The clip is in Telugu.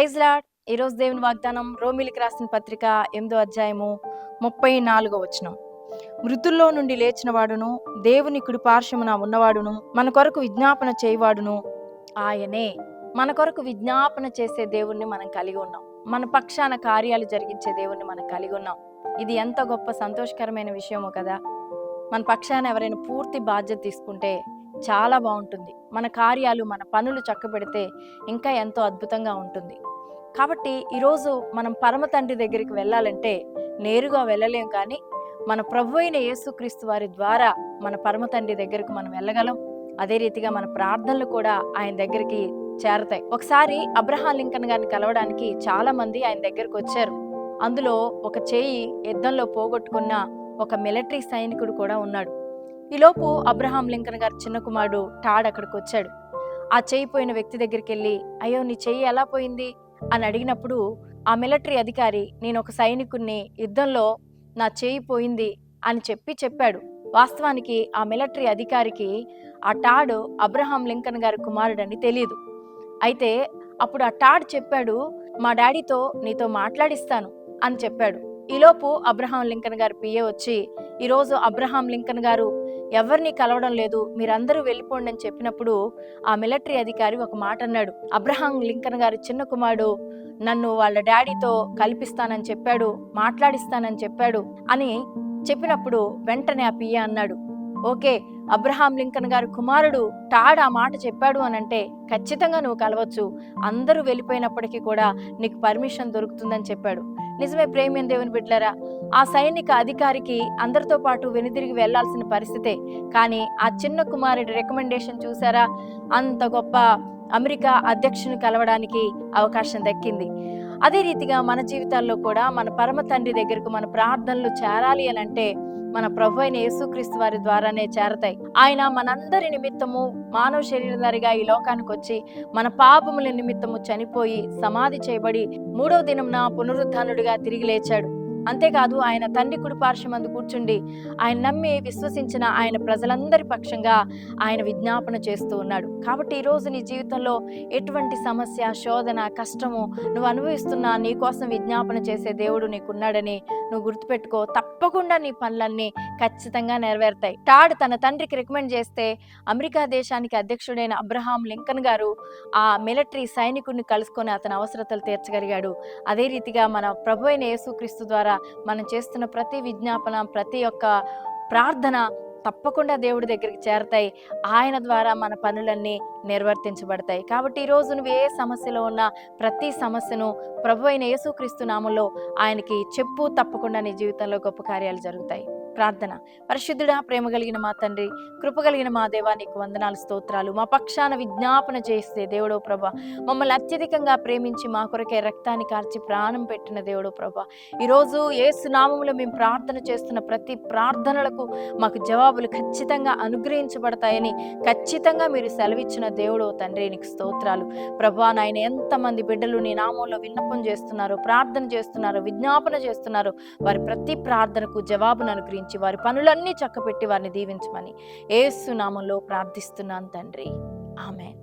Praise lord. ఈరోజు దేవుని వాగ్దానం రోమిలికి రాసిన పత్రిక ఎనిమిదో అధ్యాయము ముప్పై నాలుగో వచనం. మృతుల్లో నుండి లేచిన వాడును దేవుని కుడి పార్శ్వమున ఉన్నవాడును మన కొరకు విజ్ఞాపన చేయవాడును ఆయనే. మన కొరకు విజ్ఞాపన చేసే దేవుణ్ణి మనం కలిగి ఉన్నాం. మన పక్షాన కార్యాలు జరిగించే దేవుణ్ణి మనం కలిగి ఉన్నాం. ఇది ఎంత గొప్ప సంతోషకరమైన విషయమో కదా. మన పక్షాన ఎవరైనా పూర్తి బాధ్యత తీసుకుంటే చాలా బాగుంటుంది. మన కార్యాలు మన పనులు చక్కబెడితే ఇంకా ఎంతో అద్భుతంగా ఉంటుంది. కాబట్టి ఈరోజు మనం పరమ తండ్రి దగ్గరికి వెళ్ళాలంటే నేరుగా వెళ్ళలేం కానీ మన ప్రభు అయిన యేసుక్రీస్తు వారి ద్వారా మన పరమ తండ్రి దగ్గరకు మనం వెళ్ళగలం. అదే రీతిగా మన ప్రార్థనలు కూడా ఆయన దగ్గరికి చేరతాయి. ఒకసారి అబ్రహాం లింకన్ గారిని కలవడానికి చాలా మంది ఆయన దగ్గరకు వచ్చారు. అందులో ఒక చేయి యుద్ధంలో పోగొట్టుకున్న ఒక మిలిటరీ సైనికుడు కూడా ఉన్నాడు. ఈలోపు అబ్రహాం లింకన్ గారి చిన్న కుమారుడు టాడ్ అక్కడికి వచ్చాడు. ఆ చేయి పోయిన వ్యక్తి దగ్గరికి వెళ్ళి అయ్యో నీ చెయ్యి ఎలా పోయింది? అని అడిగినప్పుడు ఆ మిలిటరీ అధికారి నేను ఒక సైనికుణ్ణి యుద్ధంలో నా చేయి పోయింది అని చెప్పి చెప్పాడు. వాస్తవానికి ఆ మిలిటరీ అధికారికి ఆ టాడ్ అబ్రహాం లింకన్ గారి కుమారుడని తెలియదు అయితే అప్పుడు ఆ టాడ్ చెప్పాడు మా డాడీతో నీతో మాట్లాడిస్తాను అని చెప్పాడు. ఈలోపు అబ్రహాం లింకన్ గారి పిఏ వచ్చి ఈరోజు అబ్రహాం లింకన్ గారు ఎవరిని కలవడం లేదు. మీరందరూ వెళ్ళిపోండి అని చెప్పినప్పుడు ఆ మిలిటరీ అధికారి ఒక మాట అన్నాడు. అబ్రహాం లింకన్ గారి చిన్న కుమారుడు నన్ను వాళ్ళ డాడీతో కల్పిస్తానని చెప్పాడు మాట్లాడిస్తానని చెప్పాడు అని చెప్పినప్పుడు వెంటనే ఆ పియ్య అన్నాడు. ఓకే అబ్రహాం లింకన్ గారి కుమారుడు టాడ్ ఆ మాట చెప్పాడు అని అంటే ఖచ్చితంగా నువ్వు కలవచ్చు. అందరూ వెళ్ళిపోయినప్పటికీ కూడా నీకు పర్మిషన్ దొరుకుతుందని చెప్పాడు. నిజమే ప్రేమియం దేవుని బిడ్డలరా ఆ సైనిక అధికారికి అందరితో పాటు వెనుదిరిగి వెళ్ళాల్సిన పరిస్థితే కానీ ఆ చిన్న కుమారుడి రికమెండేషన్ చూసారా? అంత గొప్ప అమెరికా అధ్యక్షుని కలవడానికి అవకాశం దక్కింది. అదే రీతిగా మన జీవితాల్లో కూడా మన పరమ తండ్రి దగ్గరకు మన ప్రార్థనలు చేరాలి అని అంటే మన ప్రభు అయిన యేసుక్రీస్తు వారి ద్వారానే చేరతాయి. ఆయన మనందరి నిమిత్తము మానవ శరీరధారిగా ఈ లోకానికి వచ్చి మన పాపముల నిమిత్తము చనిపోయి సమాధి చేయబడి మూడవ దినంన పునరుద్ధానుడిగా తిరిగి లేచాడు. అంతేకాదు ఆయన తండ్రి కుడిపార్శ్వమందు కూర్చుండి ఆయన నమ్మి విశ్వసించిన ఆయన ప్రజలందరి పక్షంగా ఆయన విజ్ఞాపన చేస్తూ ఉన్నాడు. కాబట్టి ఈరోజు నీ జీవితంలో ఎటువంటి సమస్య శోధన కష్టము నువ్వు అనుభవిస్తున్నా నీ కోసం విజ్ఞాపన చేసే దేవుడు నీకున్నాడని నువ్వు గుర్తుపెట్టుకో. తప్ప తప్పకుండా నీ పనులన్నీ ఖచ్చితంగా నెరవేరుతాయి. టాడ్ తన తండ్రికి రికమెండ్ చేస్తే అమెరికా దేశానికి అధ్యక్షుడైన అబ్రహాం లింకన్ గారు ఆ మిలిటరీ సైనికుడిని కలుసుకొని అతని అవసరతలు తీర్చగలిగాడు. అదే రీతిగా మన ప్రభు అయిన యేసుక్రీస్తు ద్వారా మనం చేస్తున్న ప్రతి విజ్ఞాపన ప్రతి ఒక్క ప్రార్థన తప్పకుండా దేవుడి దగ్గరికి చేరతాయి. ఆయన ద్వారా మన పనులన్నీ నిర్వర్తించబడతాయి. కాబట్టి ఈరోజు నువ్వు ఏ సమస్యలో ఉన్నా ప్రతి సమస్యను ప్రభు అయిన యేసుక్రీస్తు నామంలో ఆయనకి చెప్పు తప్పకుండా నీ జీవితంలో గొప్ప కార్యాలు జరుగుతాయి. ప్రార్థన. పరిశుద్ధుడా ప్రేమ కలిగిన మా తండ్రి కృప కలిగిన మా దేవా నీకు వందనాలు స్తోత్రాలు. మా పక్షాన విజ్ఞాపన చేస్తే దేవుడో ప్రభ మమ్మల్ని అత్యధికంగా ప్రేమించి మా కొరకే రక్తాన్ని కార్చి ప్రాణం పెట్టిన దేవుడో ప్రభ. ఈరోజు ఏసు నామములో మేము ప్రార్థన చేస్తున్న ప్రతి ప్రార్థనలకు మాకు జవాబులు ఖచ్చితంగా అనుగ్రహించబడతాయని ఖచ్చితంగా మీరు సెలవిచ్చిన దేవుడో తండ్రి నీకు స్తోత్రాలు. ప్రభా నాయన ఎంతమంది బిడ్డలు నీ నామంలో విన్నపం చేస్తున్నారు ప్రార్థన చేస్తున్నారు విజ్ఞాపన చేస్తున్నారు వారి ప్రతి ప్రార్థనకు జవాబును అనుగ్రహించి వారి పనులన్నీ చక్కపెట్టి వారిని దీవించమని ఏసునామంలో ప్రార్థిస్తున్నాను తండ్రి. ఆమె